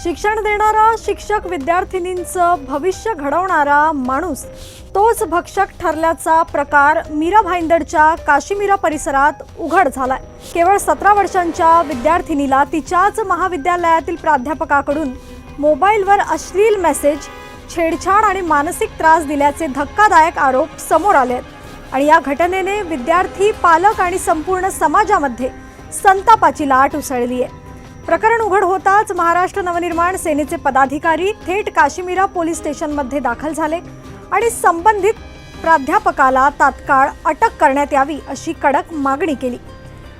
शिक्षण देणारा शिक्षक विद्यार्थिनींचं भविष्य घडवणारा माणूस तोच भक्षक ठरल्याचा प्रकार मीरा भाईंदरच्या काशीमीरा परिसरात उघड झालाय. केवळ सतरा वर्षांच्या विद्यार्थिनीला तिच्याच महाविद्यालयातील प्राध्यापकाकडून मोबाईलवर अश्लील मेसेज छेडछाड आणि मानसिक त्रास दिल्याचे धक्कादायक आरोप समोर आले आहेत. आणि या घटनेने विद्यार्थी पालक आणि संपूर्ण समाजामध्ये संतापाची लाट उसळली आहे प्रकरण उघड होताच महाराष्ट्र नवनिर्माण सेनेचे पदाधिकारी थेट काश्मीरा पोलीस स्टेशनमध्ये दाखल झाले आणि संबंधित प्राध्यापकाला तात्काळ अटक करण्यात यावी अशी कडक मागणी केली.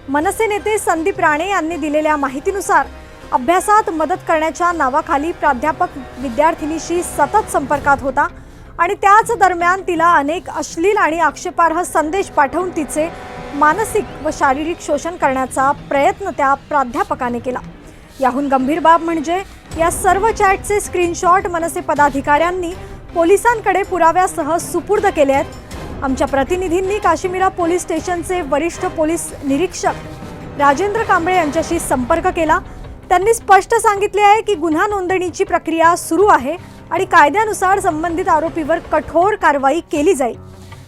मनसे नेते संदीप राणे यांनी दिलेल्या माहितीनुसार अभ्यासात मदत करण्याच्या नावाखाली प्राध्यापक विद्यार्थिनीशी सतत संपर्कात होता आणि त्याच दरम्यान तिला अनेक अश्लील आणि आक्षेपार्ह संदेश पाठवून तिचे मानसिक व शारीरिक शोषण करण्याचा प्रयत्न त्या प्राध्यापकाने केला. याहून गंभीर बाब म्हणजे या सर्व चॅटचे स्क्रीनशॉट मनसे पदाधिकाऱ्यांनी पोलिसांकडे पुराव्यासह सुपूर्द केले आहेत. आमच्या प्रतिनिधींनी काश्मीरा पोलीस स्टेशनचे वरिष्ठ पोलीस निरीक्षक राजेंद्र कांबळे यांच्याशी संपर्क केला. त्यांनी स्पष्ट सांगितले आहे की गुन्हा नोंदणीची प्रक्रिया सुरू आहे आणि कायद्यानुसार संबंधित आरोपीवर कठोर कारवाई केली जाईल.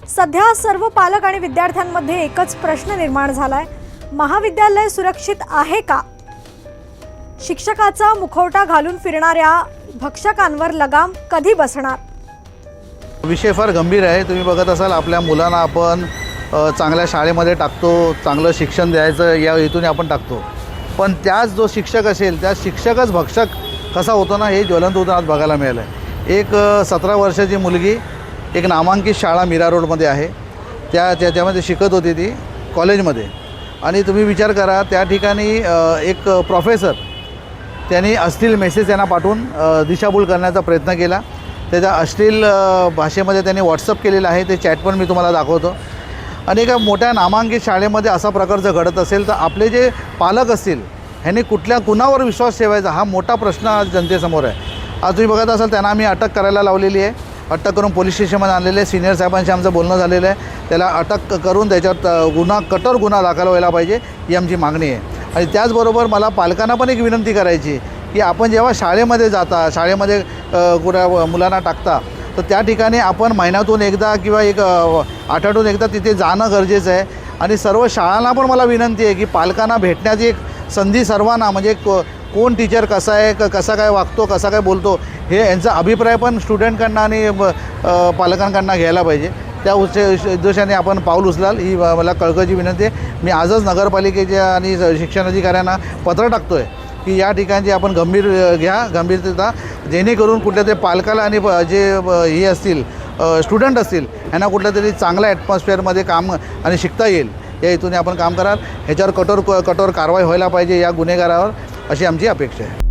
सध्या सर्व पालक आणि विद्यार्थ्यांमध्ये एकच प्रश्न निर्माण झाला आहे महाविद्यालय सुरक्षित आहे का? शिक्षकाचा मुखवटा घालून फिरणाऱ्या भक्षकांवर लगाम कधी बसणार? विषय फार गंभीर आहे. तुम्ही बघत असाल आपल्या मुलांना आपण चांगल्या शाळेमध्ये टाकतो चांगलं शिक्षण द्यायचं या हेतूने आपण टाकतो. पण त्याच जो शिक्षक असेल त्या शिक्षकच भक्षक कसा होतो ना हे ज्वलंत उदाहरण बघायला मिळालं आहे एक सतरा वर्षाची मुलगी एक नामांकित शाळा मीरा रोडमध्ये आहे. त्या त्याच्यामध्ये शिकत होती ती कॉलेजमध्ये. आणि तुम्ही विचार करा त्या ठिकाणी एक प्रोफेसर त्यांनी अश्लील मेसेज त्यांना पाठवून दिशाभूल करण्याचा प्रयत्न केला. त्याच्या अश्लील भाषेमध्ये त्यांनी व्हॉट्सअप केलेलं आहे ते चॅट पण मी तुम्हाला दाखवतो. आणि एका मोठ्या नामांकित शाळेमध्ये असा प्रकार जर घडत असेल तर आपले जे पालक असतील ह्यांनी कुठल्या कुणावर विश्वास ठेवायचा हा मोठा प्रश्न आज जनतेसमोर आहे. आज तुम्ही बघत असाल त्यांना आम्ही अटक करायला लावलेली आहे. अटक करून पोलीस स्टेशनमध्ये आणलेले आहे. सिनियर साहेबांशी आमचं बोलणं झालेलं आहे. त्याला अटक करून त्याच्यात गुन्हा कठोर गुन्हा दाखल व्हायला पाहिजे ही आमची मागणी आहे. आणि त्याचबरोबर मला पालकांना पण एक विनंती करायची की आपण जेव्हा शाळेमध्ये जाता शाळेमध्ये कुठं मुलांना टाकता तर त्या ठिकाणी आपण महिन्यातून एकदा किंवा एक आठवड्यातून एकदा तिथे जाणं गरजेचं आहे. आणि सर्व शाळांना पण मला विनंती आहे की पालकांना भेटण्याची एक संधी सर्वांना म्हणजे को कोण टीचर कसा आहे क कसा काय वागतो कसा काय बोलतो हे यांचा अभिप्राय पण स्टुडंटकडनं आणि पालकांकडनं घ्यायला पाहिजे. त्या उच्च उद्देशाने आपण पाऊल उचलाल ही मला कळकळची विनंती आहे. मी आजच नगरपालिकेच्या आणि शिक्षण अधिकाऱ्यांना पत्र टाकतो आहे की या ठिकाणची आपण गंभीर घ्या गंभीरता जेणेकरून कुठल्या तरी पालकाला आणि जे हे असतील स्टुडंट असतील यांना कुठल्या तरी चांगल्या ॲटमॉस्फिअरमध्ये काम आणि शिकता येईल. या हेतूने आपण काम कराल. ह्याच्यावर कठोर कठोर कारवाई व्हायला पाहिजे या गुन्हेगारावर अशी आमची अपेक्षा आहे.